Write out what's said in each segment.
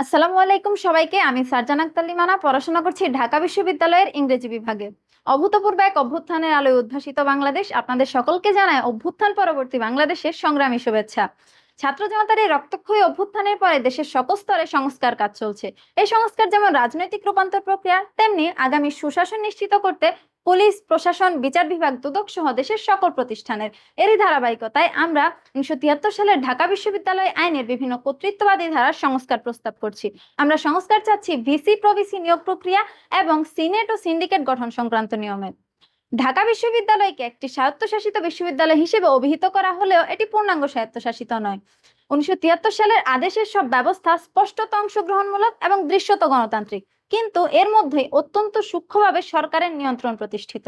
আসসালামু আলাইকুম সবাইকে। আমি সারজান আক্তার লিমানা, পড়াশোনা করছি ঢাকা বিশ্ববিদ্যালয়ের ইংরেজি বিভাগে। অভূতপূর্ব এক অভ্যুত্থানের আলোয় উদ্ভাসিত বাংলাদেশ আপনাদের সকলকে জানায় অভ্যুত্থান পরবর্তী বাংলাদেশের সংগ্রামী শুভেচ্ছা। ছাত্র জনতার এই রক্তক্ষয়ী অভ্যুত্থানের পরে দেশের সকল স্তরে সংস্কার কাজ চলছে। এই সংস্কার যেমন রাজনৈতিক রূপান্তর প্রক্রিয়া, তেমনি আগামী সুশাসন নিশ্চিত করতে পুলিশ, প্রশাসন, বিচার বিভাগ, দুদক সহ দেশের সকল প্রতিষ্ঠানের। এরই ধারাবাহিকতায় আমরা উনিশশো তিয়াত্তর সালের ঢাকা বিশ্ববিদ্যালয় আইনের বিভিন্ন কর্তৃত্ববাদী ধারার সংস্কার প্রস্তাব করছি। আমরা সংস্কার চাচ্ছি ভিসি, প্রভিসি নিয়োগ প্রক্রিয়া এবং সিনেট ও সিন্ডিকেট গঠন সংক্রান্ত নিয়মে। ঢাকা বিশ্ববিদ্যালয়কে একটি স্বায়ত্তশাসিত বিশ্ববিদ্যালয় হিসেবে অভিহিত করা হলেও এটি পূর্ণাঙ্গ স্বায়ত্তশাসিত নয়। উনিশশো তিয়াত্তর সালের আদেশের সব ব্যবস্থা স্পষ্টত অংশগ্রহণমূলক এবং দৃশ্যত গণতান্ত্রিক। কিন্তু এর মধ্যে অত্যন্ত সূক্ষ্মভাবে সরকারের নিয়ন্ত্রণ প্রতিষ্ঠিত।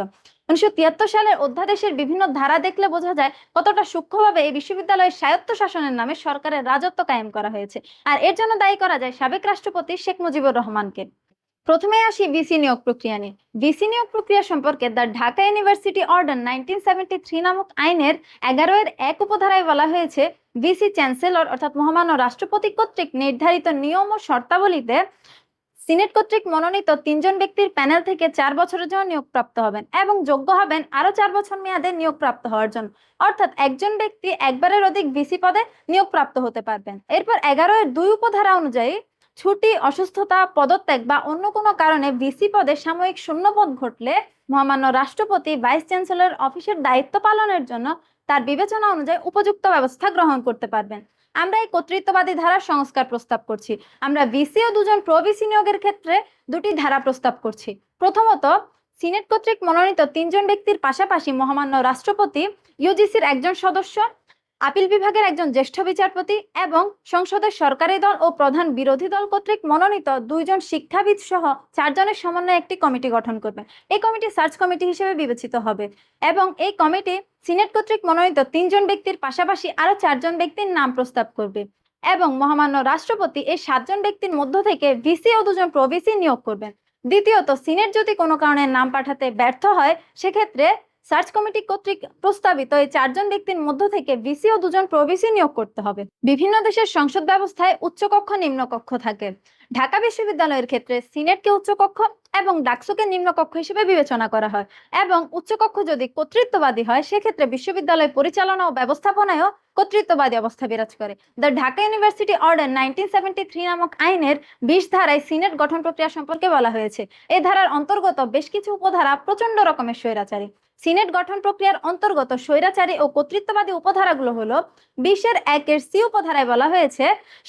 উনিশশো তিয়াত্তর সালের অধ্যাদেশের বিভিন্ন ধারা দেখলে বোঝা যায় কতটা সূক্ষ্মভাবে এই বিশ্ববিদ্যালয়ের স্বায়ত্ত শাসনের নামে সরকারের রাজত্ব কায়েম করা হয়েছে। আর এর জন্য দায়ী করা যায় সাবেক রাষ্ট্রপতি শেখ মুজিবুর রহমানকে। প্রথমে আসি ভিসি নিয়োগ প্রক্রিয়া নিয়ে। ভিসি নিয়োগ প্রক্রিয়া সম্পর্কে the Dhaka university order nineteen seventy three নামক আইনের এগারো এর এক উপধারায় বলা হয়েছে ভিসি চ্যান্সেলর অর্থাৎ মহামান্য রাষ্ট্রপতি কর্তৃক নির্ধারিত নিয়ম ও শর্তাবলীতে সিনেট কর্তৃক মনোনীত তিনজন ব্যক্তির প্যানেল থেকে চার বছরের জন্য নিয়োগপ্রাপ্ত হবেন এবং যোগ্য হবেন আরও চার বছর মেয়াদে নিয়োগপ্রাপ্ত হওয়ার জন্য। অর্থাৎ একজন ব্যক্তি একবারের অধিক ভিসি পদে নিয়োগপ্রাপ্ত হতে পারবেন। এরপর এগারো এর দুই উপধারা অনুযায়ী ছুটি, অসুস্থতা, পদত্যাগ বা অন্য কোনো কারণে ভিসি পদে সাময়িক শূন্যপদ ঘটলে মহামান্য রাষ্ট্রপতি, ভাইস চ্যান্সেলর অফিসের দায়িত্ব পালনের জন্য তার বিবেচনা অনুযায়ী উপযুক্ত ব্যবস্থা গ্রহণ করতে পারবেন। আমরা এই কর্তৃত্ববাদী ধারার সংস্কার প্রস্তাব করছি। আমরা ভিসি ও দুজন প্রভিসি নিয়োগের ক্ষেত্রে দুটি ধারা প্রস্তাব করছি। প্রথমত, সিনেট কর্তৃক মনোনীত তিনজন ব্যক্তির পাশাপাশি মহামান্য রাষ্ট্রপতি, ইউজিসির একজন সদস্য আপিল বিভাগের একজন জ্যেষ্ঠ বিচারপতি এবং সংসদের সরকারি দল ও প্রধান বিরোধী দল কর্তৃক মনোনীত দুইজন শিক্ষাবিদ সহ চারজনের সমন্বয়ে একটি কমিটি গঠন করবে। এই কমিটি সার্চ কমিটি হিসেবে বিবেচিত হবে এবং এই কমিটি সিনেট কর্তৃক মনোনীত তিনজন ব্যক্তির পাশাপাশি আরও চারজন ব্যক্তির নাম প্রস্তাব করবে এবং মহামান্য রাষ্ট্রপতি এই সাতজন ব্যক্তির মধ্য থেকে ভিসি ও দুজন প্রভিসি নিয়োগ করবেন। দ্বিতীয়ত সিনেট যদি কোনো কারণে নাম পাঠাতে ব্যর্থ হয়, সেক্ষেত্রে সার্চ কমিটি কর্তৃক প্রস্তাবিত এই চারজন ব্যক্তির মধ্য থেকে ভিসি ও দুজন প্রভিসি নিয়োগ করতে হবে। বিভিন্ন দেশের সংসদ ব্যবস্থায় উচ্চকক্ষ নিম্নকক্ষ থাকে। ঢাকা বিশ্ববিদ্যালয়ের ক্ষেত্রে সিনেটকে উচ্চকক্ষ এবং ডাকসুকে নিম্নকক্ষ হিসেবে বিবেচনা করা হয় এবং উচ্চকক্ষ যদি কর্তৃত্ববাদী হয়, সেক্ষেত্রে বিশ্ববিদ্যালয় পরিচালনা ও ব্যবস্থাপনায়ও কর্তৃত্ববাদী অবস্থা বিরাজ করে। The Dhaka university order nineteen seventy three নামক আইনের বিশ ধারায় সিনেট গঠন প্রক্রিয়া সম্পর্কে বলা হয়েছে। এই ধারার অন্তর্গত বেশ কিছু উপধারা প্রচণ্ড রকমের স্বৈরাচারী। সিনেট গঠন প্রক্রিয়ার অন্তর্গত স্বৈরাচারী ও কর্তৃত্ববাদী উপধারাগুলো হলো বিশের একের সি উপধারায় বলা হয়েছে,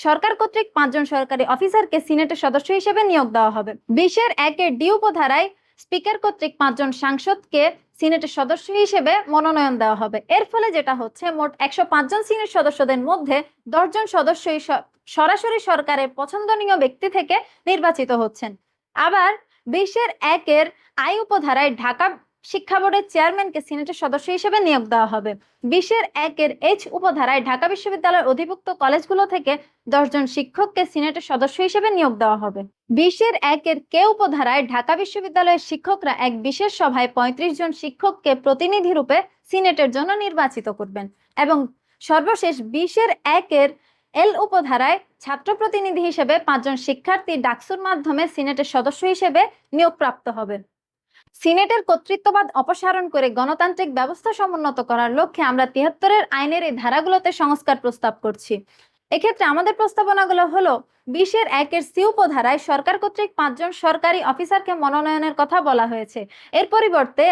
সরকার কর্তৃক পাঁচজন সরকারি অফিসারকে সিনেটের সদস্য হিসেবে নিয়োগ দেওয়া হবে। বিশের একের ডি উপধারায় স্পিকার কর্তৃক পাঁচজন সাংসদকে সিনেটের সদস্য হিসেবে মনোনয়ন দেওয়া হবে। এর ফলে যেটা হচ্ছে, মোট একশো পাঁচজন সিনেট সদস্যদের মধ্যে দশজন সদস্যই সরাসরি সরকারের পছন্দনীয় ব্যক্তি থেকে নির্বাচিত হচ্ছেন। আবার বিশের একের আই উপধারায় ঢাকা শিক্ষা বোর্ডের চেয়ারম্যানকে সিনেটের সদস্য হিসেবে নিয়োগ দেওয়া হবে। বিশের একের এইচ উপধারায় ঢাকা বিশ্ববিদ্যালয়ের অধিভুক্ত কলেজগুলো থেকে দশজন শিক্ষককে সিনেটের সদস্য হিসেবে নিয়োগ দেওয়া হবে। বিশের একের কে উপধারায় ঢাকা বিশ্ববিদ্যালয়ের শিক্ষকরা এক বিশেষ সভায় পঁয়ত্রিশ জন শিক্ষককে প্রতিনিধি রূপে সিনেটের জন্য নির্বাচিত করবেন এবং সর্বশেষ বিশের একের এল উপধারায় ছাত্র প্রতিনিধি হিসেবে পাঁচজন শিক্ষার্থী ডাকসুর মাধ্যমে সিনেটের সদস্য হিসেবে নিয়োগপ্রাপ্ত হবে সিনেটের কর্তৃত্ববাদ অপসারণ করে গণতান্ত্রিক ব্যবস্থা সমুন্নত করার লক্ষ্যে আমরা তিয়াত্তরের আইনের এই ধারাগুলোতে সংস্কার প্রস্তাব করছি। এক্ষেত্রে আমাদের প্রস্তাবনাগুলো হলো, বিশের একের সি উপধারায় সরকার কর্তৃক পাঁচজন সরকারি অফিসারকে মনোনয়নের কথা বলা হয়েছে। এর পরিবর্তে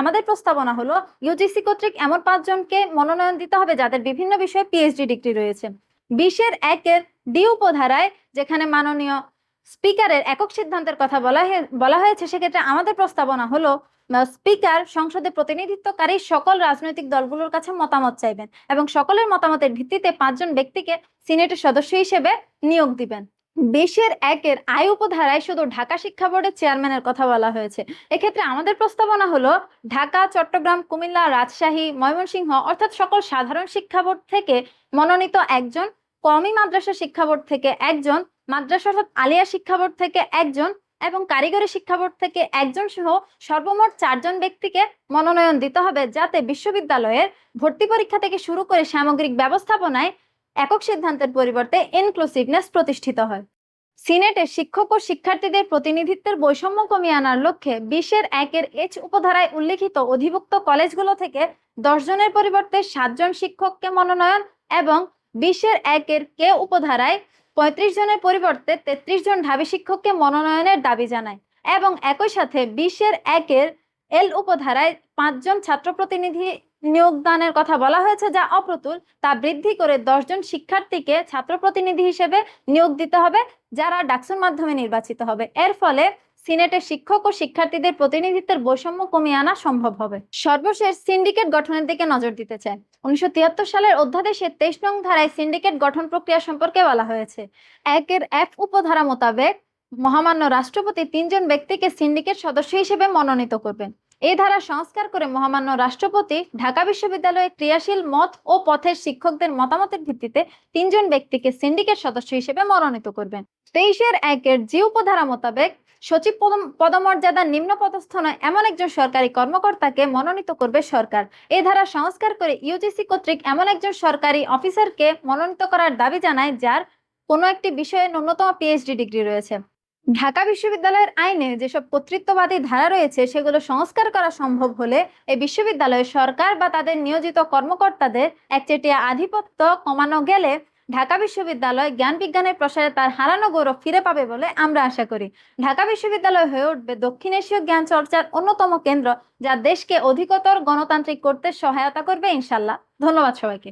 আমাদের প্রস্তাবনা হলো ইউজিসি কর্তৃক এমন পাঁচজনকে মনোনয়ন দিতে হবে যাদের বিভিন্ন বিষয়ে পিএইচডি ডিগ্রি রয়েছে। বিশের একের ডি উপধারায় যেখানে মাননীয় স্পিকারের একক সিদ্ধান্তের কথা বলা বলা হয়েছে, সেক্ষেত্রে আমাদের প্রস্তাবনা হলো স্পিকার সংসদে প্রতিনিধিত্বকারী সকল রাজনৈতিক দলগুলোর কাছে মতামত চাইবেন এবং সকলের মতামতের ভিত্তিতে পাঁচজন ব্যক্তিকে সিনেটের সদস্য হিসেবে নিয়োগ দিবেন। বিশের একের আয় উপধারায় শুধু ঢাকা শিক্ষা বোর্ডের চেয়ারম্যানের কথা বলা হয়েছে। এক্ষেত্রে আমাদের প্রস্তাবনা হলো, ঢাকা, চট্টগ্রাম, কুমিল্লা, রাজশাহী, ময়মনসিংহ অর্থাৎ সকল সাধারণ শিক্ষা বোর্ড থেকে মনোনীত একজন, কওমি মাদ্রাসা শিক্ষা বোর্ড থেকে একজন মাদ্রাসা অর্থাৎ আলিয়া শিক্ষা বোর্ড থেকে একজন এবং কারিগরি শিক্ষা বোর্ড থেকে একজন সহ সর্বমোট চারজন ব্যক্তিকে মনোনয়ন দিতে হবে যাতে বিশ্ববিদ্যালয়ের ভর্তি পরীক্ষা থেকে শুরু করে সামগ্রিক ব্যবস্থাপনায় একক সিদ্ধান্তের পরিবর্তে ইনক্লুসিভনেস প্রতিষ্ঠিত হয়। সিনেটে শিক্ষক ও শিক্ষার্থীদের প্রতিনিধিত্বের বৈষম্য কমিয়ে আনার লক্ষ্যে বিশের একের এইচ উপধারায় উল্লিখিত অধিভুক্ত কলেজগুলো থেকে জনের পরিবর্তে সাতজন শিক্ষককে মনোনয়ন এবং বিশের একের কে উপধারায় পঁয়ত্রিশ জনের পরিবর্তে তেত্রিশ জন ঢাবি শিক্ষককে মনোনয়নের দাবি জানায় এবং একই সাথে বিশ্বের একের এল উপধারায় পাঁচজন ছাত্র প্রতিনিধি নিয়োগদানের কথা বলা হয়েছে যা অপ্রতুল, তা বৃদ্ধি করে দশজন শিক্ষার্থীকে ছাত্র প্রতিনিধি হিসেবে নিয়োগ দিতে হবে যারা ডাকসুর মাধ্যমে নির্বাচিত হবে। এর ফলে সিনেটে শিক্ষক ও শিক্ষার্থীদের প্রতিনিধিত্বের বৈষম্য কমিয়ে আনা সম্ভব হবে। সর্বশেষ সিন্ডিকেট গঠনের দিকে নজর দিতে চায় উনিশশো তিয়াত্তর সালের অধ্যাদেশে তেইশ নং ধারায় সিন্ডিকেট গঠন প্রক্রিয়া সম্পর্কে বলা হয়েছে। একের এফ উপধারা মোতাবেক মহামান্য রাষ্ট্রপতি তিনজন ব্যক্তিকে সিন্ডিকেট সদস্য হিসেবে মনোনীত করবেন। এই ধারা সংস্কার করে মহামান্য রাষ্ট্রপতি, ঢাকা বিশ্ববিদ্যালয়ে ক্রিয়াশীল মত ও পথের শিক্ষকদের মতামতের ভিত্তিতে তিনজন ব্যক্তিকে সিন্ডিকেট সদস্য হিসেবে মনোনীত করবেন। তেইশের একের জি উপধারা মোতাবেক সচিব পদম- পদমর্যাদা নিম্ন পদস্থ নয় এমন একজন সরকারি কর্মকর্তাকে মনোনীত করবে সরকার। এ ধারা সংস্কার করে ইউজিসি কর্তৃক এমন একজন সরকারি অফিসারকে মনোনীত করার দাবি জানায়, যার কোনো একটি বিষয়ে ন্যূনতম পিএইচডি ডিগ্রি রয়েছে। ঢাকা বিশ্ববিদ্যালয়ের আইনে যেসব কর্তৃত্ববাদী ধারা রয়েছে, সেগুলো সংস্কার করা সম্ভব হলে এই বিশ্ববিদ্যালয়ে সরকার বা তাদের নিয়োজিত কর্মকর্তাদের একচেটিয়া আধিপত্য কমানো গেলে ঢাকা বিশ্ববিদ্যালয় জ্ঞান বিজ্ঞানের প্রসারে তার হারানো গৌরব ফিরে পাবে বলে আমরা আশা করি। ঢাকা বিশ্ববিদ্যালয় হয়ে উঠবে দক্ষিণ এশীয় জ্ঞান চর্চার অন্যতম কেন্দ্র যা দেশকে অধিকতর গণতান্ত্রিক করতে সহায়তা করবে ইনশাল্লাহ ধন্যবাদ সবাইকে।